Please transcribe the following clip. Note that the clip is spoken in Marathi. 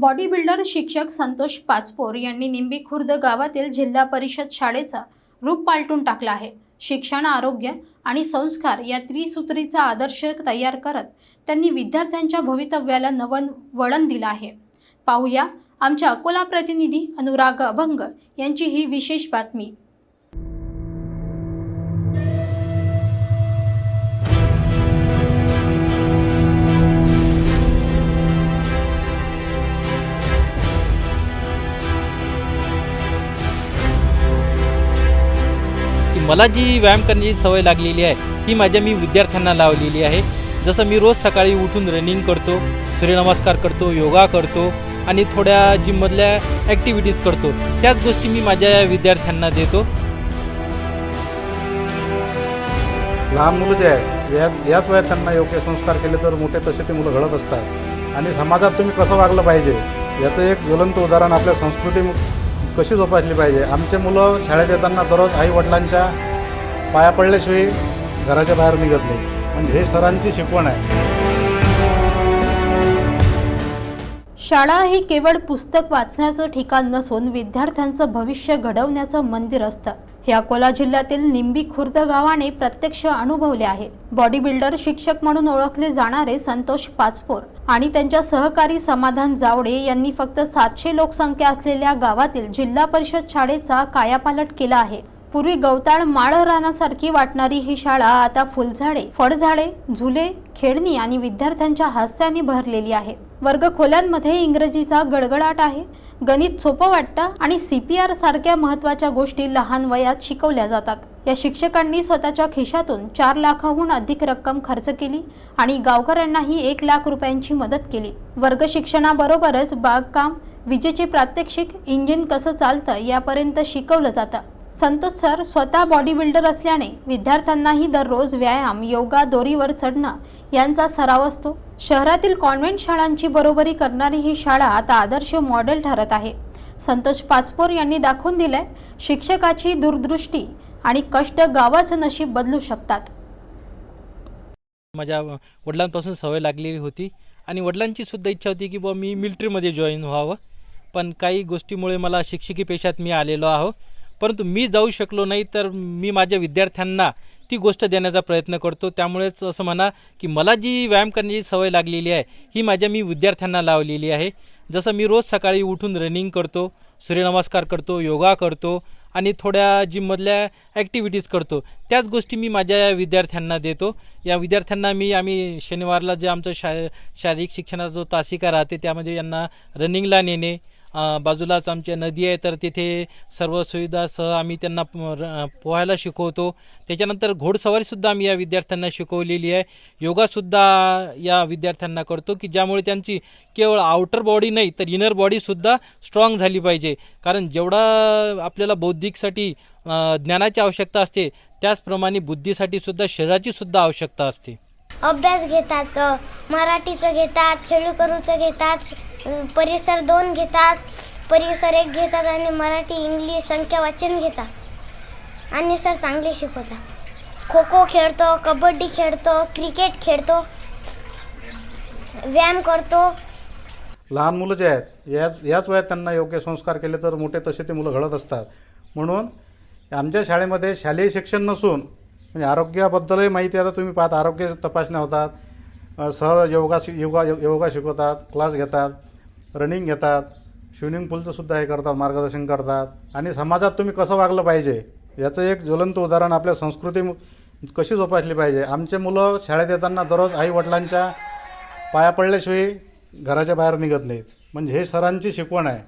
बॉडी बिल्डर शिक्षक संतोष पाचपोर यांनी निंबी खुर्द गावातील जिल्हा परिषद शाळेचा रूप पालटून टाकला आहे. शिक्षण आरोग्य आणि संस्कार या त्रिसूत्रीचा आदर्श तयार करत त्यांनी विद्यार्थ्यांच्या भवितव्याला नवन वळण दिलं आहे. पाहूया आमच्या अकोला प्रतिनिधी अनुराग अभंग यांची ही विशेष बातमी. मला जी व्यायाम करण्याची सवय लागलेली आहे ही माझ्या मी विद्यार्थ्यांना लावलेली आहे. जसं मी रोज सकाळी उठून रनिंग करतो सूर्यनमस्कार करतो योगा करतो आणि थोड्या जिममधल्या ॲक्टिव्हिटीज करतो. त्याच गोष्टी मी माझ्या विद्यार्थ्यांना देतो. लहान मुलं जे आहेत याच याच वयात त्यांना योग्य संस्कार केले तर मोठे तसे ते मुलं घडत असतात. आणि समाजात तुम्ही कसं वागलं पाहिजे याचं एक ज्वलंत उदाहरण आपल्या संस्कृती कशी जोपासली पाहिजे? आमचे मुलं शाळेत येताना दररोज आई वडिलांच्या पाया पडल्याशिवाय घराच्या बाहेर निघत नाही. म्हणजे हे सरांची शिकवण आहे. शाळा ही केवळ पुस्तक वाचण्याचं ठिकाण नसून विद्यार्थ्यांचं भविष्य घडवण्याचं मंदिर असतं. हे अकोला जिल्ह्यातील निंबी खुर्द गावाने प्रत्यक्ष अनुभवले आहे. बॉडी बिल्डर शिक्षक म्हणून ओळखले जाणारे संतोष पाचपोर आणि त्यांच्या सहकारी समाधान जावडे यांनी फक्त सातशे लोकसंख्या असलेल्या गावातील जिल्हा परिषद शाळेचा कायापालट केला आहे. पूर्वी गवताळ माळ रानासारखी वाटणारी ही शाळा आता फुलझाडे फळझाडे झुले खेळणी आणि विद्यार्थ्यांच्या हास्याने भरलेली आहे. वर्गखोल्यांमध्ये इंग्रजीचा गडगडाट आहे. गणित सोपं वाटतं आणि सी पी आर सारख्या महत्त्वाच्या गोष्टी लहान वयात शिकवल्या जातात. या शिक्षकांनी स्वतःच्या खिशातून चार लाखाहून अधिक रक्कम खर्च केली आणि गावकऱ्यांनाही एक लाख रुपयांची मदत केली. वर्ग शिक्षणाबरोबरच बागकाम विजेचे प्रात्यक्षिक इंजिन कसं चालतं यापर्यंत शिकवलं जातं. संतोष सर स्वतः बॉडी बिल्डर असल्याने विद्यार्थ्यांनाही दररोज व्यायाम योगा दोरीवर चढणं यांचा सराव असतो. शहरातील कॉन्व्हेंट शाळांची बरोबरी करणारी ही शाळा आता आदर्श मॉडेल ठरत आहे. संतोष पाचपोर यांनी दाखवून दिलंय शिक्षकाची दूरदृष्टी आणि कष्ट गावाचं नशीब बदलू शकतात. माझ्या वडिलांपासून सवय लागलेली होती आणि वडिलांची सुद्धा इच्छा होती की बुवा मी मिलिटरीमध्ये जॉईन व्हावं. पण काही गोष्टीमुळे मला शिक्षकी पेशात मी आलेलो आहो. परंतु मी जाऊ शकलो नाही तर मी माझ्या विद्यार्थ्यांना ती गोष्ट देण्याचा प्रयत्न करतो. त्यामुळेच असं म्हणा की मला जी व्यायाम करण्याची सवय लागलेली आहे ही माझ्या मी विद्यार्थ्यांना लावलेली आहे. जसं मी रोज सकाळी उठून रनिंग करतो सूर्यनमस्कार करतो योगा करतो आणि थोड्या जिममधल्या ॲक्टिव्हिटीज करतो. त्याच गोष्टी मी माझ्या या विद्यार्थ्यांना देतो. या विद्यार्थ्यांना मी आम्ही शनिवारला जे आमचं शा शारीरिक शिक्षणाचा जो तासिका राहते त्यामध्ये यांना रनिंगला नेणे बाजूलाच आमच्या नदी आहे तर तिथे सर्व सुविधासह आम्ही त्यांना पोहायला शिकवतो. त्याच्यानंतर घोडसवारीसुद्धा आम्ही या विद्यार्थ्यांना शिकवलेली आहे. योगासुद्धा या विद्यार्थ्यांना करतो की ज्यामुळे त्यांची केवळ आउटर बॉडी नाही तर इनर बॉडीसुद्धा स्ट्रॉंग झाली पाहिजे. कारण जेवढा आपल्याला बौद्धिकसाठी ज्ञानाची आवश्यकता असते त्याचप्रमाणे बुद्धीसाठी सुद्धा शरीराची सुद्धा आवश्यकता असते. अभ्यास घेतात मराठीचं घेतात खेळू करूचं घेतात परिसर दोन घेतात परिसर एक घेतात आणि मराठी इंग्लिश संख्या वाचन घेतात. आणि सर चांगले शिकवतात. खो खो खेळतो कबड्डी खेळतो क्रिकेट खेळतो व्यायाम करतो. लहान मुलं जे आहेत याच याच वयात त्यांना योग्य संस्कार केले तर मोठे तसे ते मुलं घडत असतात. म्हणून आमच्या शाळेमध्ये शालेय शिक्षण नसून म्हणजे आरोग्याबद्दलही माहिती आता तुम्ही पाहता आरोग्य तपासण्या होतात अ, सर योगा शि- योगा योगा शिकवतात क्लास घेतात रनिंग घेतात स्विमिंग पूलचंसुद्धा हे करतात मार्गदर्शन करतात. आणि समाजात तुम्ही कसं वागलं पाहिजे? याचं एक ज्वलंत उदाहरण आपल्या संस्कृती कशी जोपासली पाहिजे? आमचे मुलं शाळेत येताना दररोज आई वडिलांच्या पाया पडल्याशिवाय घराच्या बाहेर निघत नाहीत. म्हणजे हे सरांची शिकवण आहे.